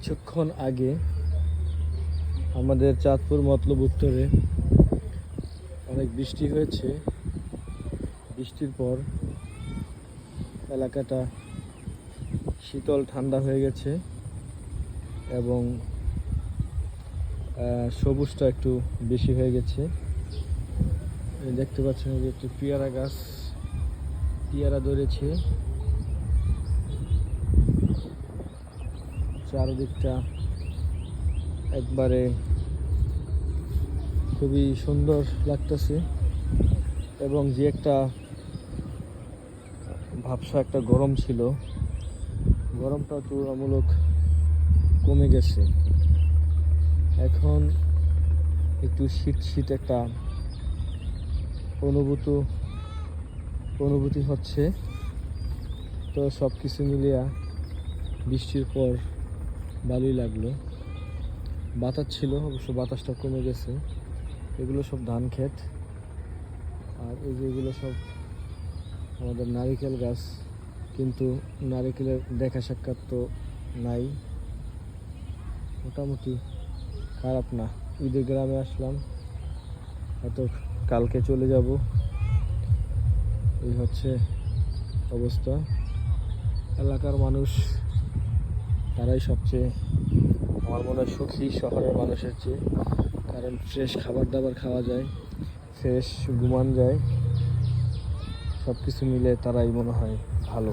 কিছুক্ষণ আগে আমাদের চাঁদপুর মতলব উত্তরে অনেক বৃষ্টি হয়েছে। বৃষ্টির পর এলাকাটা শীতল ঠান্ডা হয়ে গেছে এবং সবুজটা একটু বেশি হয়ে গেছে। দেখতে পাচ্ছেন যে একটি পেয়ারা গাছ, পেয়ারা ধরেছে। চারদিকটা একবারে খুবই সুন্দর লাগতেছে এবং যে একটা ভাবসা একটা গরম ছিল, গরমটা তুলনামূলক কমে গেছে। এখন একটু শীত শীত একটা অনুভূত, অনুভূতি হচ্ছে। তো সব কিছু মিলিয়া বৃষ্টির পর ভালোই লাগল। বাতাস ছিল, অবশ্য বাতাসটা কমে গেছে। এগুলো সব ধান ক্ষেত। আর এই যে এগুলো সব আমাদের নারিকেল গাছ। কিন্তু নারিকেলের দেখা সাক্ষাৎ তো নাই। মোটামুটি খারাপ না। ঈদের গ্রামে আসলাম। হয়তো কালকে চলে যাব। এই হচ্ছে অবস্থা। এলাকার মানুষ তারাই সবচেয়ে আমার মনে হয় সুখী শহরের মানুষের চেয়ে। কারণ ফ্রেশ খাবার দাবার খাওয়া যায় ফ্রেশ ঘুমান যায় সব কিছু মিলে তারাই মনে হয় ভালো।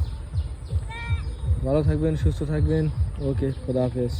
ভালো থাকবেন, সুস্থ থাকবেন। ওকে, খোদা হাফেজ।